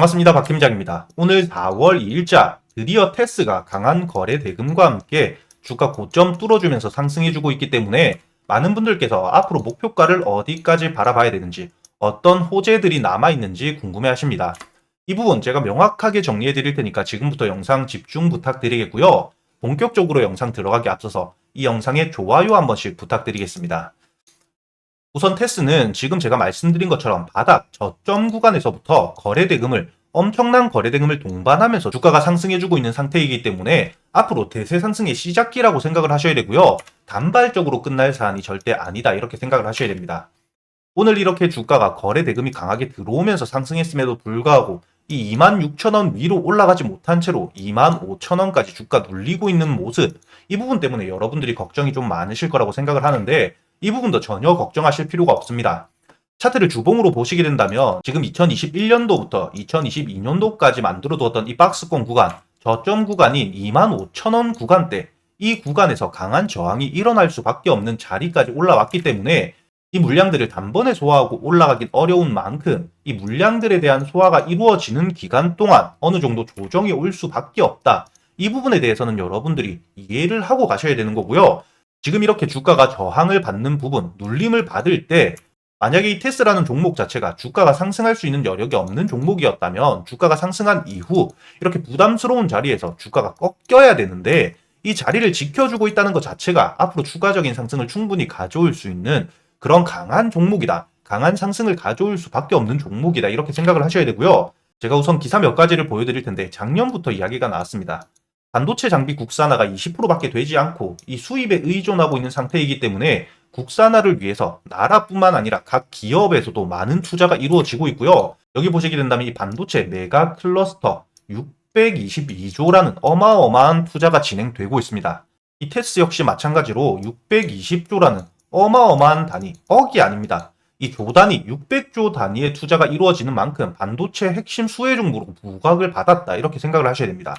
반갑습니다. 박 팀장입니다. 오늘 4월 2일자 드디어 테스가 강한 거래 대금과 함께 주가 고점 뚫어주면서 상승해주고 있기 때문에 많은 분들께서 앞으로 목표가를 어디까지 바라봐야 되는지 어떤 호재들이 남아있는지 궁금해 하십니다. 이 부분 제가 명확하게 정리해 드릴 테니까 지금부터 영상 집중 부탁드리겠고요. 본격적으로 영상 들어가기 앞서서 이 영상에 좋아요 한 번씩 부탁드리겠습니다. 우선 테스는 지금 제가 말씀드린 것처럼 바닥 저점 구간에서부터 거래 대금을 엄청난 거래 대금을 동반하면서 주가가 상승해주고 있는 상태이기 때문에 앞으로 대세 상승의 시작기라고 생각을 하셔야 되고요. 단발적으로 끝날 사안이 절대 아니다 이렇게 생각을 하셔야 됩니다. 오늘 이렇게 주가가 거래 대금이 강하게 들어오면서 상승했음에도 불구하고 이 26,000원 위로 올라가지 못한 채로 25,000원까지 주가 눌리고 있는 모습 이 부분 때문에 여러분들이 걱정이 좀 많으실 거라고 생각을 하는데 이 부분도 전혀 걱정하실 필요가 없습니다. 차트를 주봉으로 보시게 된다면 지금 2021년도부터 2022년도까지 만들어 두었던 이 박스권 구간, 저점 구간인 25,000원 구간대 이 구간에서 강한 저항이 일어날 수밖에 없는 자리까지 올라왔기 때문에 이 물량들을 단번에 소화하고 올라가긴 어려운 만큼 이 물량들에 대한 소화가 이루어지는 기간 동안 어느 정도 조정이 올 수밖에 없다. 이 부분에 대해서는 여러분들이 이해를 하고 가셔야 되는 거고요. 지금 이렇게 주가가 저항을 받는 부분, 눌림을 받을 때 만약에 이 테스라는 종목 자체가 주가가 상승할 수 있는 여력이 없는 종목이었다면 주가가 상승한 이후 이렇게 부담스러운 자리에서 주가가 꺾여야 되는데 이 자리를 지켜주고 있다는 것 자체가 앞으로 추가적인 상승을 충분히 가져올 수 있는 그런 강한 종목이다. 강한 상승을 가져올 수밖에 없는 종목이다. 이렇게 생각을 하셔야 되고요. 제가 우선 기사 몇 가지를 보여드릴 텐데 작년부터 이야기가 나왔습니다. 반도체 장비 국산화가 20%밖에 되지 않고 이 수입에 의존하고 있는 상태이기 때문에 국산화를 위해서 나라뿐만 아니라 각 기업에서도 많은 투자가 이루어지고 있고요. 여기 보시게 된다면 이 반도체 메가 클러스터 622조라는 어마어마한 투자가 진행되고 있습니다. 이 테스 역시 마찬가지로 620조라는 어마어마한 단위, 억이 아닙니다. 이 조 단위, 600조 단위의 투자가 이루어지는 만큼 반도체 핵심 수혜 종목으로 부각을 받았다. 이렇게 생각을 하셔야 됩니다.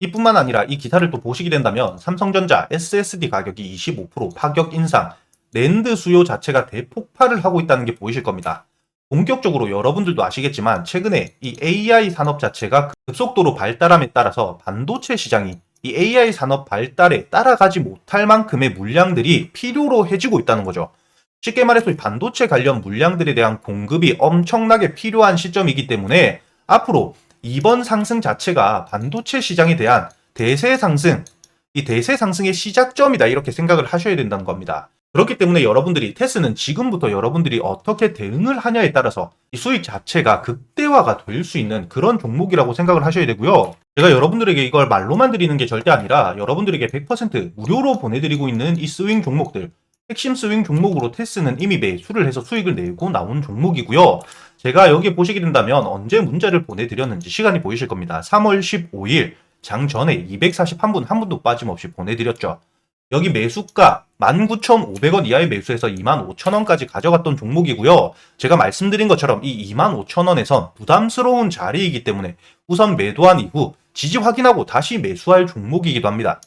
이뿐만 아니라 이 기사를 또 보시게 된다면 삼성전자 SSD 가격이 25% 파격 인상, 랜드 수요 자체가 대폭발을 하고 있다는 게 보이실 겁니다. 본격적으로 여러분들도 아시겠지만 최근에 이 AI 산업 자체가 급속도로 발달함에 따라서 반도체 시장이 이 AI 산업 발달에 따라가지 못할 만큼의 물량들이 필요로 해지고 있다는 거죠. 쉽게 말해서 이 반도체 관련 물량들에 대한 공급이 엄청나게 필요한 시점이기 때문에 앞으로 이번 상승 자체가 반도체 시장에 대한 대세 상승, 이 대세 상승의 시작점이다 이렇게 생각을 하셔야 된다는 겁니다. 그렇기 때문에 여러분들이 테스는 지금부터 여러분들이 어떻게 대응을 하냐에 따라서 이 수익 자체가 극대화가 될 수 있는 그런 종목이라고 생각을 하셔야 되고요. 제가 여러분들에게 이걸 말로만 드리는 게 절대 아니라 여러분들에게 100% 무료로 보내드리고 있는 이 스윙 종목들 핵심 스윙 종목으로 테스는 이미 매수를 해서 수익을 내고 나온 종목이고요. 제가 여기 보시게 된다면 언제 문자를 보내드렸는지 시간이 보이실 겁니다. 3월 15일 장 전에 241분 한 분도 빠짐없이 보내드렸죠. 여기 매수가 19,500원 이하의 매수해서 25,000원까지 가져갔던 종목이고요. 제가 말씀드린 것처럼 이 25,000원에선 부담스러운 자리이기 때문에 우선 매도한 이후 지지 확인하고 다시 매수할 종목이기도 합니다.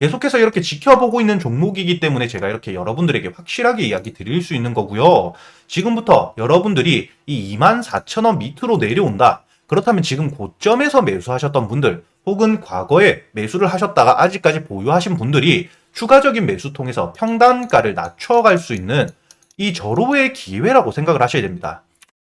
계속해서 이렇게 지켜보고 있는 종목이기 때문에 제가 이렇게 여러분들에게 확실하게 이야기 드릴 수 있는 거고요. 지금부터 여러분들이 이 24,000원 밑으로 내려온다. 그렇다면 지금 고점에서 매수하셨던 분들 혹은 과거에 매수를 하셨다가 아직까지 보유하신 분들이 추가적인 매수 통해서 평단가를 낮춰갈 수 있는 이 절호의 기회라고 생각을 하셔야 됩니다.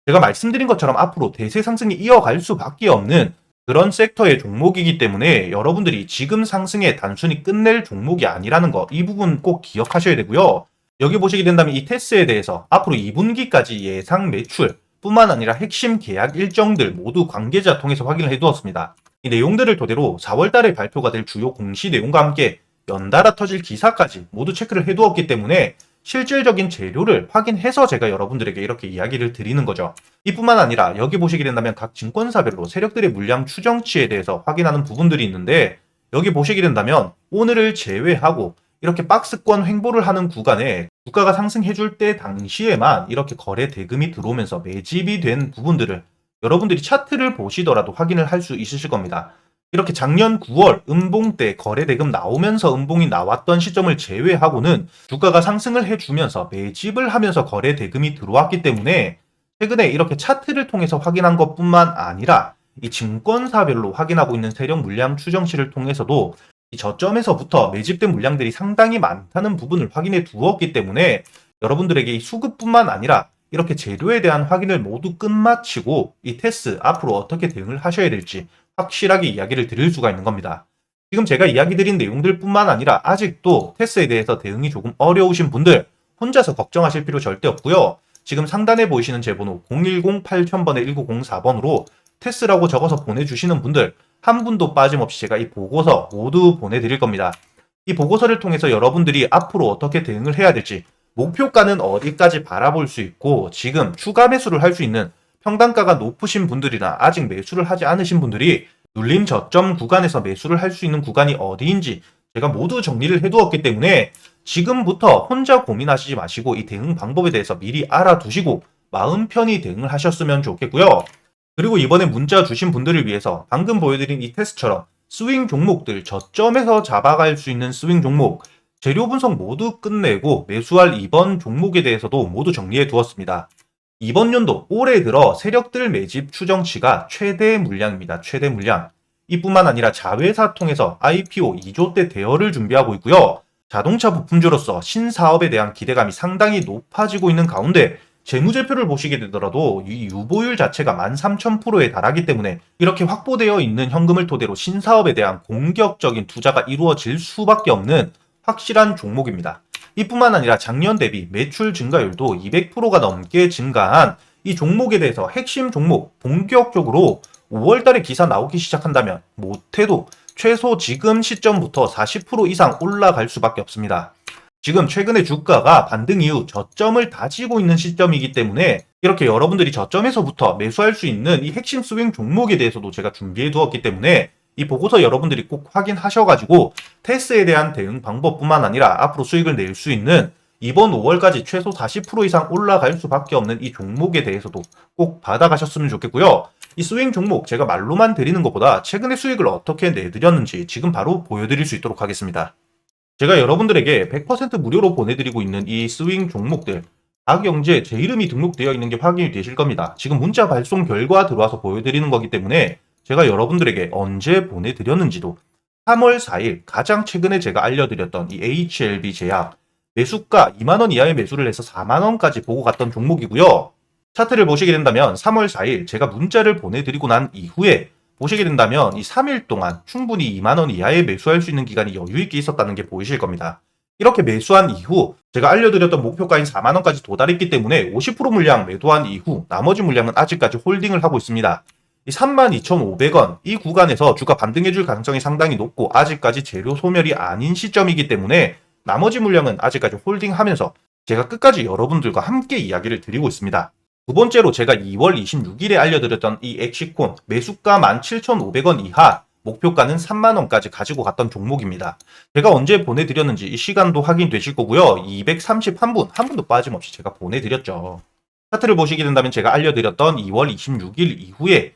제가 말씀드린 것처럼 앞으로 대세 상승이 이어갈 수밖에 없는 그런 섹터의 종목이기 때문에 여러분들이 지금 상승에 단순히 끝낼 종목이 아니라는 거 이 부분 꼭 기억하셔야 되고요. 여기 보시게 된다면 이 테스에 대해서 앞으로 2분기까지 예상 매출 뿐만 아니라 핵심 계약 일정들 모두 관계자 통해서 확인을 해두었습니다. 이 내용들을 토대로 4월 달에 발표가 될 주요 공시 내용과 함께 연달아 터질 기사까지 모두 체크를 해두었기 때문에 실질적인 재료를 확인해서 제가 여러분들에게 이렇게 이야기를 드리는 거죠. 이뿐만 아니라 여기 보시게 된다면 각 증권사별로 세력들의 물량 추정치에 대해서 확인하는 부분들이 있는데 여기 보시게 된다면 오늘을 제외하고 이렇게 박스권 횡보를 하는 구간에 주가가 상승해줄 때 당시에만 이렇게 거래 대금이 들어오면서 매집이 된 부분들을 여러분들이 차트를 보시더라도 확인을 할 수 있으실 겁니다. 이렇게 작년 9월 음봉 때 거래 대금 나오면서 음봉이 나왔던 시점을 제외하고는 주가가 상승을 해주면서 매집을 하면서 거래 대금이 들어왔기 때문에 최근에 이렇게 차트를 통해서 확인한 것뿐만 아니라 이 증권사별로 확인하고 있는 세력 물량 추정치를 통해서도 이 저점에서부터 매집된 물량들이 상당히 많다는 부분을 확인해 두었기 때문에 여러분들에게 이 수급뿐만 아니라 이렇게 재료에 대한 확인을 모두 끝마치고 이 테스 앞으로 어떻게 대응을 하셔야 될지 확실하게 이야기를 드릴 수가 있는 겁니다. 지금 제가 이야기 드린 내용들뿐만 아니라 아직도 테스에 대해서 대응이 조금 어려우신 분들 혼자서 걱정하실 필요 절대 없고요. 지금 상단에 보이시는 제 번호 010-8000번에 1904번으로 테스라고 적어서 보내주시는 분들 한 분도 빠짐없이 제가 이 보고서 모두 보내드릴 겁니다. 이 보고서를 통해서 여러분들이 앞으로 어떻게 대응을 해야 될지 목표가는 어디까지 바라볼 수 있고 지금 추가 매수를 할 수 있는 평단가가 높으신 분들이나 아직 매수를 하지 않으신 분들이 눌림 저점 구간에서 매수를 할 수 있는 구간이 어디인지 제가 모두 정리를 해두었기 때문에 지금부터 혼자 고민하시지 마시고 이 대응 방법에 대해서 미리 알아두시고 마음 편히 대응을 하셨으면 좋겠고요. 그리고 이번에 문자 주신 분들을 위해서 방금 보여드린 이 테스트처럼 스윙 종목들 저점에서 잡아갈 수 있는 스윙 종목 재료 분석 모두 끝내고 매수할 이번 종목에 대해서도 모두 정리해 두었습니다. 이번 연도 올해 들어 세력들 매집 추정치가 최대 물량입니다. 최대 물량. 이뿐만 아니라 자회사 통해서 IPO 2조 대 대여를 준비하고 있고요. 자동차 부품주로서 신사업에 대한 기대감이 상당히 높아지고 있는 가운데 재무제표를 보시게 되더라도 이 유보율 자체가 13,000%에 달하기 때문에 이렇게 확보되어 있는 현금을 토대로 신사업에 대한 공격적인 투자가 이루어질 수밖에 없는 확실한 종목입니다. 이뿐만 아니라 작년 대비 매출 증가율도 200%가 넘게 증가한 이 종목에 대해서 핵심 종목 본격적으로 5월 달에 기사 나오기 시작한다면 못해도 최소 지금 시점부터 40% 이상 올라갈 수밖에 없습니다. 지금 최근에 주가가 반등 이후 저점을 다지고 있는 시점이기 때문에 이렇게 여러분들이 저점에서부터 매수할 수 있는 이 핵심 스윙 종목에 대해서도 제가 준비해 두었기 때문에 이 보고서 여러분들이 꼭 확인하셔가지고 테스에 대한 대응 방법뿐만 아니라 앞으로 수익을 낼 수 있는 이번 5월까지 최소 40% 이상 올라갈 수밖에 없는 이 종목에 대해서도 꼭 받아가셨으면 좋겠고요. 이 스윙 종목 제가 말로만 드리는 것보다 최근에 수익을 어떻게 내드렸는지 지금 바로 보여드릴 수 있도록 하겠습니다. 제가 여러분들에게 100% 무료로 보내드리고 있는 이 스윙 종목들 박영재 제 이름이 등록되어 있는 게 확인이 되실 겁니다. 지금 문자 발송 결과 들어와서 보여드리는 거기 때문에 제가 여러분들에게 언제 보내드렸는지도 3월 4일 가장 최근에 제가 알려드렸던 이 HLB 제약 매수가 2만원 이하의 매수를 해서 4만원까지 보고 갔던 종목이고요. 차트를 보시게 된다면 3월 4일 제가 문자를 보내드리고 난 이후에 보시게 된다면 이 3일 동안 충분히 2만원 이하에 매수할 수 있는 기간이 여유있게 있었다는 게 보이실 겁니다. 이렇게 매수한 이후 제가 알려드렸던 목표가인 4만원까지 도달했기 때문에 50% 물량 매도한 이후 나머지 물량은 아직까지 홀딩을 하고 있습니다. 이 32,500원 이 구간에서 주가 반등해 줄 가능성이 상당히 높고 아직까지 재료 소멸이 아닌 시점이기 때문에 나머지 물량은 아직까지 홀딩하면서 제가 끝까지 여러분들과 함께 이야기를 드리고 있습니다. 두 번째로 제가 2월 26일에 알려드렸던 이 엑시콘 매수가 17,500원 이하 목표가는 3만원까지 가지고 갔던 종목입니다. 제가 언제 보내드렸는지 이 시간도 확인되실 거고요. 231분, 한 분도 빠짐없이 제가 보내드렸죠. 차트를 보시게 된다면 제가 알려드렸던 2월 26일 이후에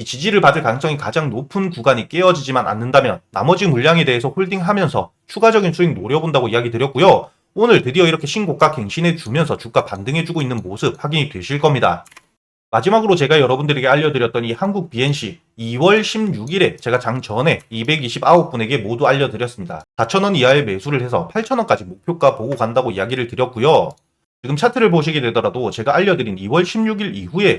이 지지를 받을 가능성이 가장 높은 구간이 깨어지지만 않는다면 나머지 물량에 대해서 홀딩하면서 추가적인 수익 노려본다고 이야기 드렸고요. 오늘 드디어 이렇게 신고가 갱신해 주면서 주가 반등해주고 있는 모습 확인이 되실 겁니다. 마지막으로 제가 여러분들에게 알려드렸던 이 한국 BNC 2월 16일에 제가 장 전에 229분에게 모두 알려드렸습니다. 4,000원 이하의 매수를 해서 8,000원까지 목표가 보고 간다고 이야기를 드렸고요. 지금 차트를 보시게 되더라도 제가 알려드린 2월 16일 이후에